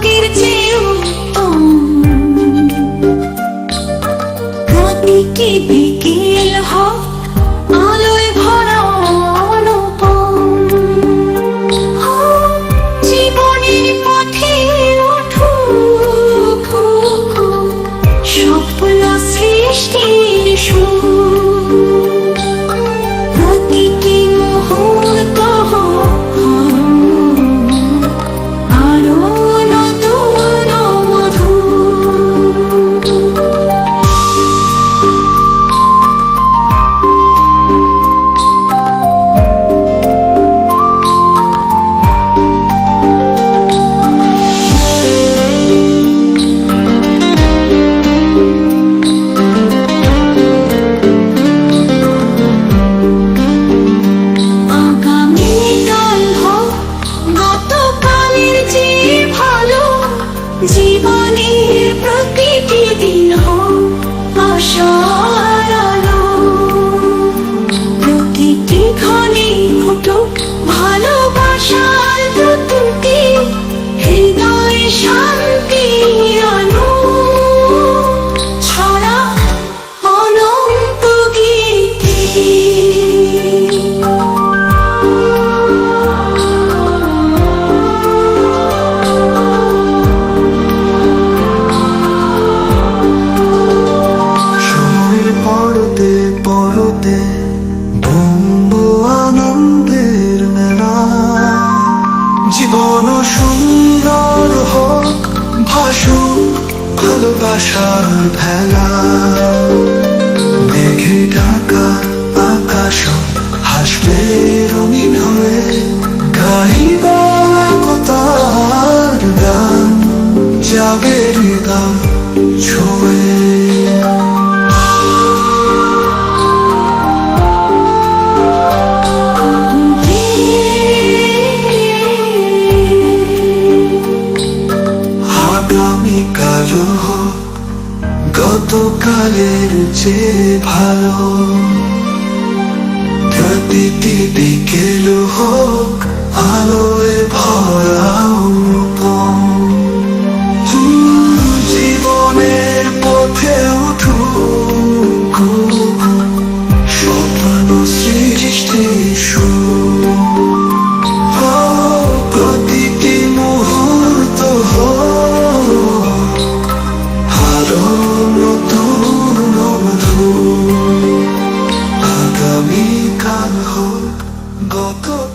আগের চেয়ে উত্তম প্রতিটি বিকেল হোক জীবনের ভাসুক ভালোবাসার ভেলা। মেঘে ঢাকা আকাশ, হাসবে রঙিন হয়ে গাইব একতার গান। যাবে হৃদয় ছুঁয়ে গতকালের চেয়ে ভালো। প্রতিটি বিকেল হোক আলোয় go go